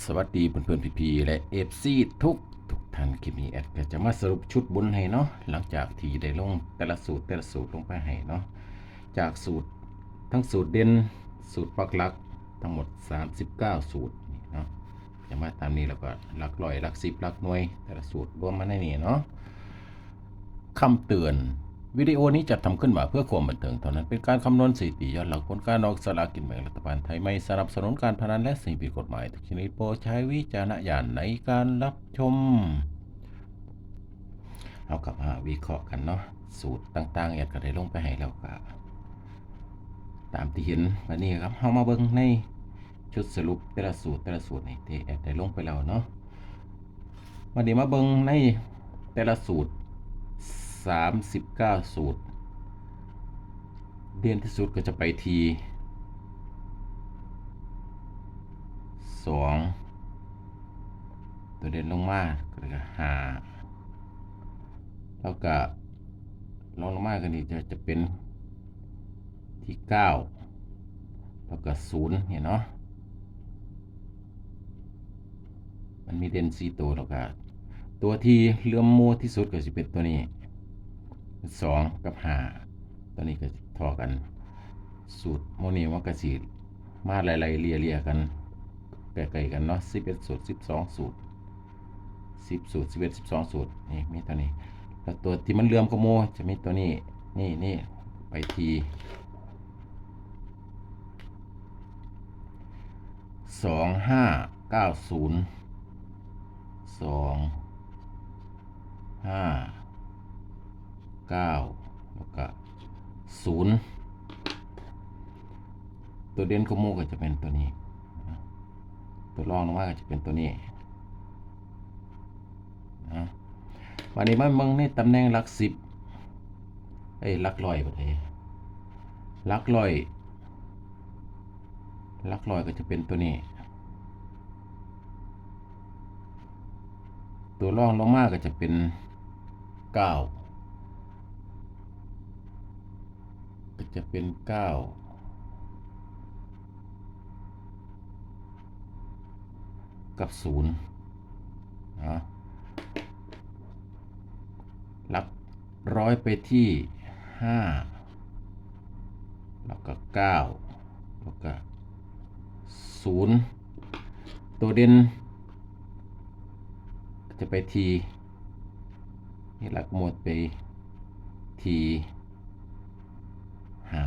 สวัสดีเพื่อนๆพี่ๆและเอฟซีทุกทุกท่านคลิปนี้แอดก็จะมาสรุปชุดบุญให้เนาะหลังจากที่ได้ลงแต่ละสูตรแต่ละสูตรลงไปให้เนาะจากสูตรทั้งสูตรเด่นสูตรปักหลักทั้งหมด 39 สูตรนี่เนาะจะมาตามนี้แล้วก็หลักร้อยหลักสิบหลักหน่วย แต่ละสูตรรวมมาในนี้เนาะคำเตือน วิดีโอนี้จัดทำขึ้นมาเพื่อความบันเทิงเท่านั้น เป็นการคำนวณสถิติย้อนหลังผลการออกสลากกินแบ่งรัฐบาลไทยไม่สนับสนุนการพนันและสิ่งผิดกฎหมายทุกชนิดโปรดใช้วิจารณญาณในการรับชม เอากลับมาวิเคราะห์กันเนาะสูตรต่างๆแอดก็ได้ลงไปให้แล้วก็ตามที่เห็นวันนี้ครับเฮามาเบิ่งในชุดสรุปแต่ละสูตรแต่ละสูตรนี่ที่แอดได้ลงไปแล้วเนาะวันนี้มาเบิ่งในแต่ละสูตร 39 สูตร เด่นที่สุดก็จะไปทีสองตัวเด่นลงมาก็จะหาแล้วก็ลองลงมากันนี่จะจะเป็นที่เก้าแล้วก็ศูนย์เห็นเนาะมันมีเด่นสี่ตัวแล้วก็ตัวที่เลื่อมโมที่สุดก็จะเป็นตัวนี้ สองกับห้าตอนนี้ก็ทอกัน สูตรโมนีว่ากสีมาไล่ๆเลียเลียๆกันใกลๆกันเนาะสิบเอ็ดสูตรสิบสองสูตรสิบสูตรสิบเอ็ดสิบสองสูตรนี่มีตัวนี้แล้วตัวที่มันเลื่อมก็โมจะมีตัวนี้นี่นี่ไปทีสองห้าเก้าศูนย์สองห้า เก้าแล้วก็ศูนย์ตัวเด่นของโมก็จะเป็นตัวนี้ ตัวรองลงมาก็จะเป็นตัวนี้นะวันนี้มาเบิ่งในตำแหน่งหลักสิบเอ้ยหลักร้อยประเทศหลักร้อยหลักร้อยก็จะเป็นตัวนี้ ตัวรองลงมาก็จะเป็นเก้า ก็จะเป็นเก้ากับศูนย์นะหลักร้อยไปที่ห้าแล้วก็เก้าแล้วก็ศูนย์ตัวเด่นจะไปทีนี่หลักหมดไปทีห้า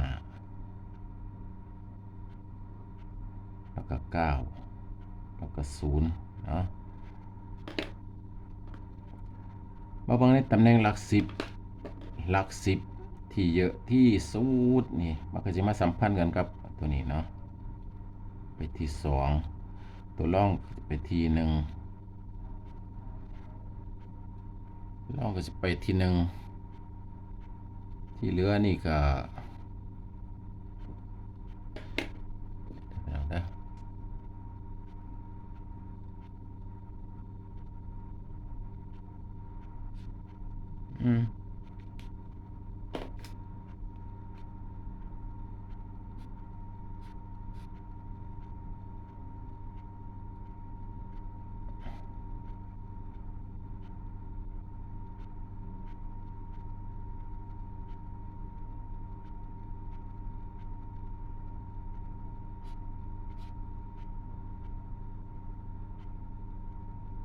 วก็เก้าแล้วก็ศูนย์เนาะมาบิ่งในตำแหน่งหลักสิบหลักสิบที่เยอะที่สุดนี่มันก็จะมาสัมพันธ์กันกับตัวนี้เนาะไปที่สองตัวล่องไปทีหนึ่งล่องก็จะไปทีหนึ่งที่เหลือนี่ก็เดี๋ยวนะ อืม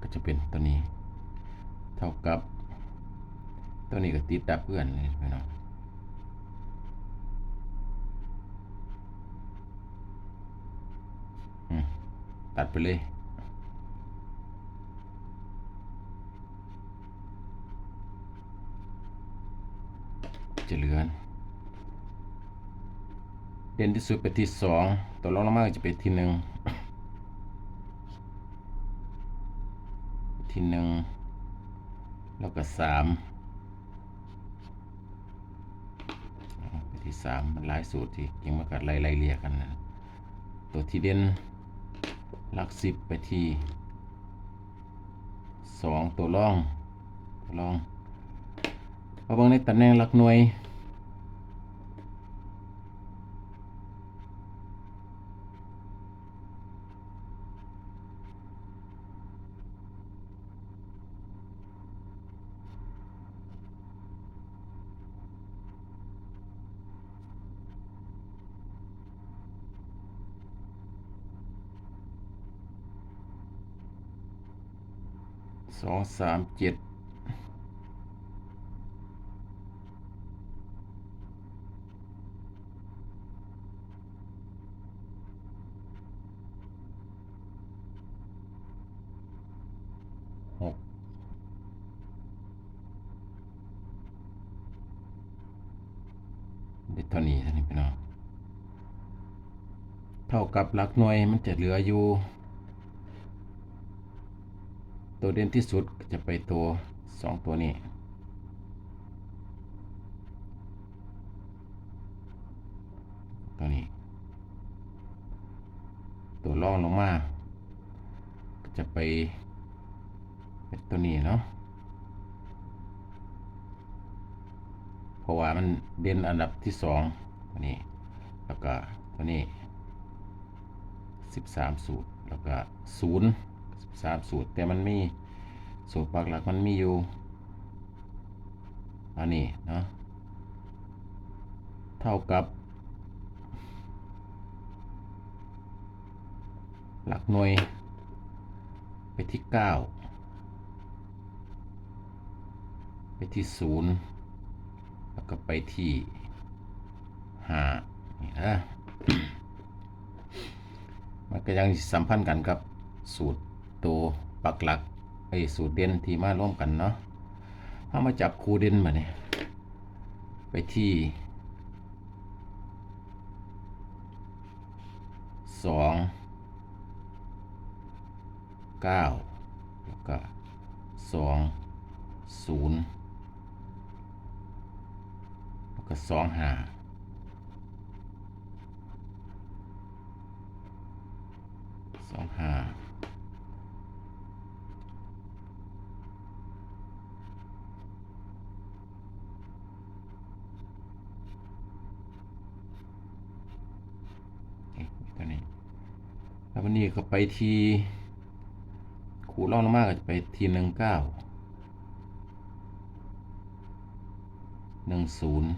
ก็จะเป็นตัวนี้ เท่ากับ ตัวนี้ก็ติดดับเพื่อนนี่พี่น้องตัดไปเลยจะเหลือนเด่นที่สุดไปที่สองตัวรองลงมากจะเป็นที่หนึ่งที่หนึ่งแล้วก็สามไป ที่สามมันหลายสูตรที่จริงมากัดไล่ไล่เรียกกันนะตัวที่เด่นหลักสิบไปที่สองตัวรองตัวรองเอาบางในตำแหน่งหลักหน่วย สองสามเจ็ดหกเด็ดเท่านี้เท่านี้พี่น้องเท่ากับหลักหน่วยมันจะเหลืออยู่ ตัวเด่นที่สุดจะไปตัวสองตัวนี้ ตัวนี้ ตัวล่องลงมากจะไปเป็นตัวนี้เนาะเพราะว่ามันเด่นอันดับที่สองตัวนี้ แล้วก็ตัวนี้สิบสามสูตร แล้วก็ศูนย์ สามสูตร แต่มันมีสูตรปักหลักมันมีอยู่ อันนี้เนาะเท่ากับ หลักหน่วย ไปที่เก้าไปที่ศูนย์แล้วก็ไปที่ห้านี่นะมันก็ยังสัมพันธ์กันกับสูตร ตัวปักหลักไอ้สูตรเด่นที่มาร่วมกันเนาะถ้ามาจับคูเด่นมาเนี่ยไปที่สองเก้าแล้วก็สองศูนย์แล้วก็สองห้า สองห้านี่ตัวนี้ แล้ววันนี้ ก็ไปที่ครูล่องลงมากก็จะไปทีหนึ่งเก้าหนึ่งศูนย์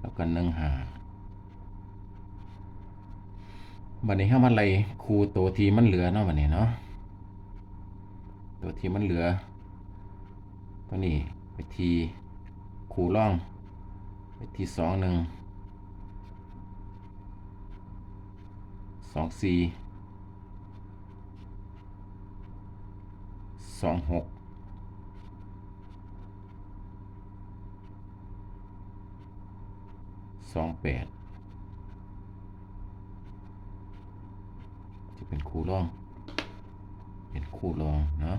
แล้วก็หนึ่งห้าบันนี้ห้ามันไรครูตัวทีมันเหลือเนาะบันนี้เนาะตัวทีมันเหลือ ตัวนี้ไปทีครูล่อง ไปทีสองหนึ่ง สองสี่สองหกสองแปดจะเป็นคู่ร่อง เป็นคู่รองเนาะ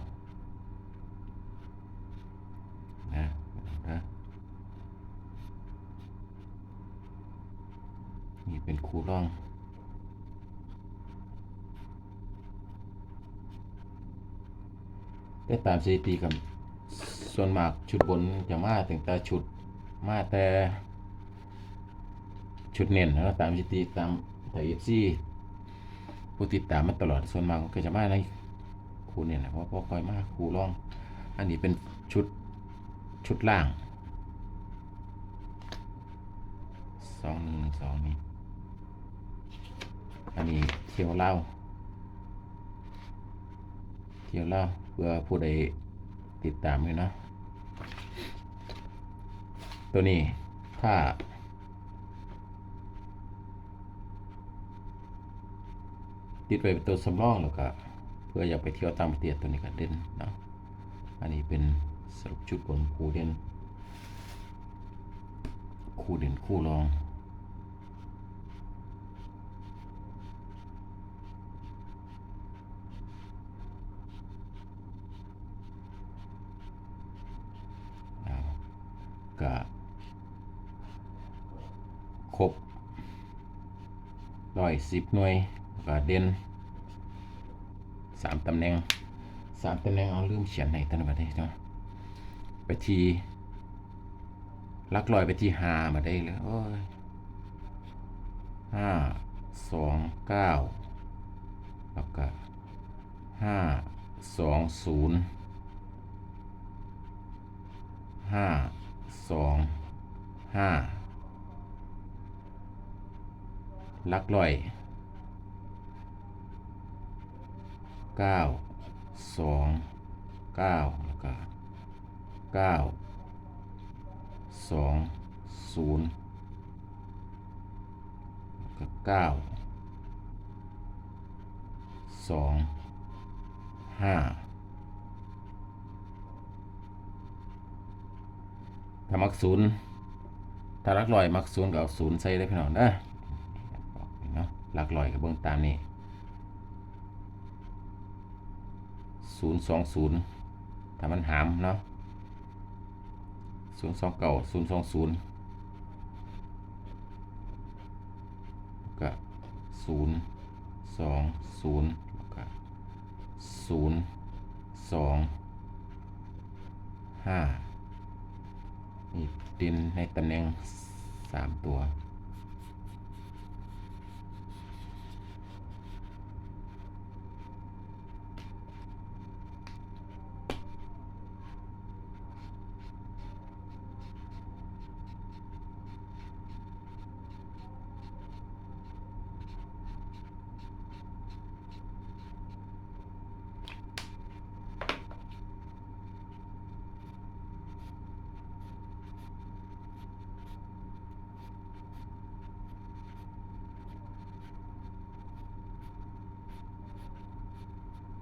นะนะนี่เป็นคู่ร่อง ได้ตามสถิติกับส่วนมากชุดบนจะมาถึงแต่ชุดมาแต่ ชุดเน้นนะตามสถิติตามไทยเอฟซีผู้ติดตามมาตลอดส่วนมากก็จะมาในครูเนี่ยแหละเพราะพอคอยมาครูร้อง อันนี้เป็นชุดชุดล่างสองหนึ่งสองนี่อันนี้เที่ยวเล่าเที่ยวเล่า พื่อผู้ใดติดตามเลยเนาะตัวนี้ถ้าติดไว้เป็นตัวสำรองแล้วก็เพื่ออยากไปเที่ยวตางประเทศตัวนี้ก็เด่นเนาะอันนี้เป็นสรุปชุดบนคู่เด่นคู่เด่นคู่รอง เอาก็ครบ ร้อยสิบหน่วยก็เด่นสามตำแหน่งสามตำแหน่งเอาลืมเขียนในตันบัดนี้เนาะไปทีลักลอยไปที่หามาได้เลยโอ้ยห้าสองเก้าแล้วก็ห้าสองศูนย์ห้าสองห้า ลักลอยเก้าสองเก้าแล้วก็เก้าสองศูนย์แล้วก็เก้าสองห้าถ้ามักศูนย์ถ้ารักลอยมักศูนย์ก็เอาศูนย์ใส่ได้พี่น้องเด้นะ หลักลอยกับเบื้องตามนี้ศูนย์สองศูนย์ถ้ามันหามเนาะศูนย์สองเก่าศูนย์สองศูนย์ก็ศูนย์สองศูนย์แล้วก็ศูนย์สองห้านี่ดินในตำแหน่งสามตัว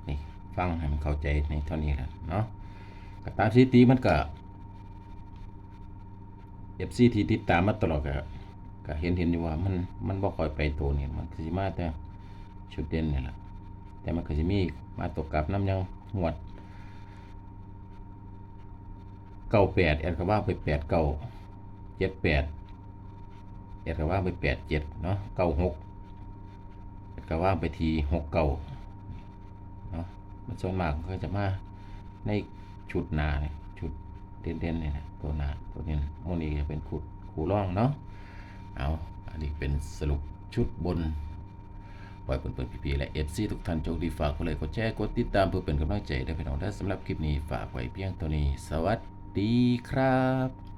นี่ ฟังให้มันเข้าใจในเท่านี้แหละเนาะก็ตามสถิติมันก็เอฟซีที่ติดตามมาตลอดก็ก็เห็นเห็นอยู่ว่ามันมันบ่ค่อยไปตัวนี่มันคือสิมาแต่ชุดเด่นนี่แหละแต่มันก็สิมีมาตกกลับน้ำยังหวดเก้าแปดแอดก็ว่าไปแปดเก้าเจ็ดแปดแอดก็ว่าไปแปดเจ็ดเนาะเก้าหกแอดก็ว่าไปทีหกเก้า มันส่วนมากก็จะมาในชุดหนาเนี่ยชุดเด่นๆเนี่ยนะตัวหนาตัวเน้นโมนี้จะเป็นขุดคูร่องเนาะเอาอันนี้เป็นสรุปชุดบนปล่อยเปิดๆพีๆและเอฟซีทุกท่านโชคดีฝากกดไลค์กดแชร์กดติดตามเพื่อเป็นกำลังใจได้พี่น้องได้สำหรับคลิปนี้ฝากไว้เพียงเท่านี้ สวัสดีครับ